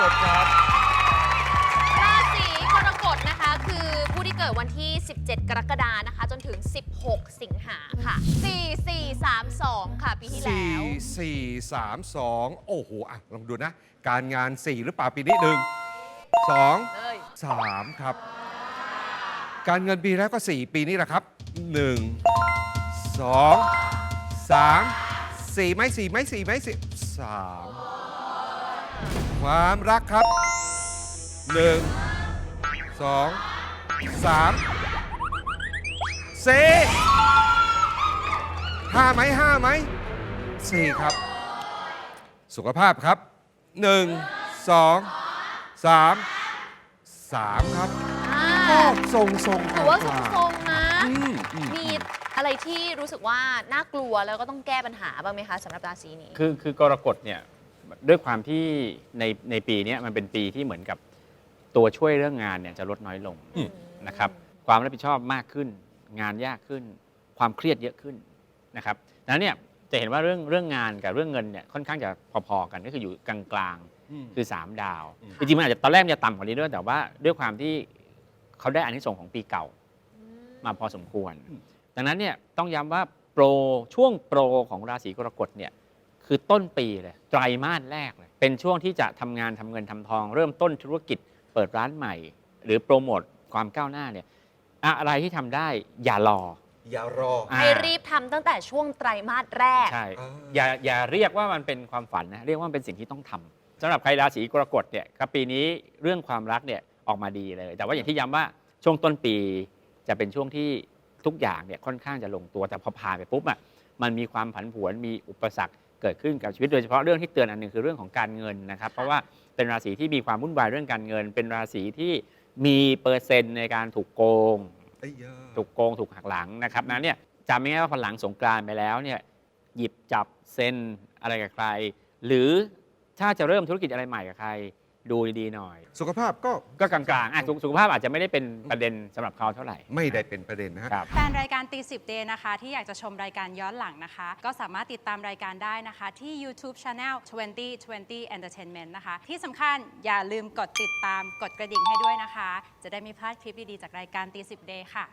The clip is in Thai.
กฎครับ ราศีกรกฎนะคะ คือผู้ที่เกิดวันที่ 17 กรกฎานะคะ จนถึง 16 สิงหาค่ะ 4 4 3 2 ค่ะ ปีที่แล้ว 4 4 3 2 โอ้โห อะ ลองดูนะ การงาน 4 หรือเปล่าปีนี้หนึ่งสองเลยสามครับ การเงินปีแล้วก็ 4 ปีนี้แหละครับ 1 2 3 4ไหม4ไหม4ไหม4 3 ความรักครับ 1 2 3 4ห้าไหมห้าไหมสี่ครับ สุขภาพครับ 1 2 3 3 ครับอ่าก็ทรงทรงถือว่าทรงๆนะ อืมอืมมีอะไรที่รู้สึกว่าน่ากลัวแล้วก็ต้องแก้ปัญหาบ้างไหมคะสำหรับราศีนี้ คือคือกรกฎเนี่ย ด้วยความที่ในในปีเนี้ยมันเป็นปีที่เหมือนกับตัวช่วยเรื่องงานเนี่ยจะลดน้อยลงอืม นะครับความรับผิดชอบมากขึ้น งานยากขึ้น ความเครียดเยอะขึ้นนะครับดังนั้นเนี่ยจะเห็นว่าเรื่องเรื่องงานกับเรื่องเงินเนี่ยค่อนข้างจะพอๆกันก็คืออยู่กลางๆ คือ 3 ดาว อืม จริงๆมันอาจจะตอนแรกมันจะต่ำกว่านี้ด้วยแต่ว่าด้วยความที่เขาได้อานิสงส์ของปีเก่ามาพอสมควร ดังนั้นเนี่ยต้องย้ำว่าโปรช่วงโปรของราศีกรกฎเนี่ย คือต้นปีเลยไตรมาสแรกเลยเป็นช่วงที่จะทำงานทำเงินทำทอง เริ่มต้นธุรกิจเปิดร้านใหม่ หรือโปรโมทความก้าวหน้าเนี่ยอะไรที่ทำได้อย่ารอ อย่ารออ่าให้รีบทำตั้งแต่ช่วงไตรมาสแรกใช่อ่าอย่าอย่าเรียกว่ามันเป็นความฝันนะเรียกว่ามันเป็นสิ่งที่ต้องทำสำหรับใครราศีกรกฎเนี่ยครับปีนี้เรื่องความรักเนี่ยออกมาดีเลย แต่ว่าอย่างที่ย้ำว่าช่วงต้นปีจะเป็นช่วงที่ทุกอย่างเนี่ยค่อนข้างจะลงตัวแต่พอผ่านไปปุ๊บอะมันมีความผันผวนมีอุปสรรค เกิดขึ้นกับชีวิตโดยเฉพาะเรื่องที่เตือนอันหนึ่งคือเรื่องของการเงินนะครับ เพราะว่าเป็นราศีที่มีความวุ่นวายเรื่องการเงิน เป็นราศีที่มีเปอร์เซ็นต์ในการถูกโกงไอ้ยาถูกโกงถูกหักหลังนะครับนั้นเนี่ยจำไม่ง่ายว่าพอหลังสงกรานต์ไปแล้วเนี่ยหยิบจับเซ็นอะไรกับใคร หรือถ้าจะเริ่มธุรกิจอะไรใหม่กับใคร ดูดีๆหน่อย สุขภาพก็ก็กลางๆอะสุขสุขภาพอาจจะไม่ได้เป็นประเด็นสำหรับเขาเท่าไหร่ไม่ได้เป็นประเด็นนะฮะ ครับ แฟนรายการตีสิบเดนะคะ ที่อยากจะชมรายการย้อนหลังนะคะ ก็สามารถติดตามรายการได้นะคะ ที่ YouTube Channel 2020 Entertainment นะคะ ที่สำคัญอย่าลืมกดติดตามกดกระดิ่งให้ด้วยนะคะ จะได้ไม่พลาดคลิปดี ๆ จากรายการตีสิบเดค่ะ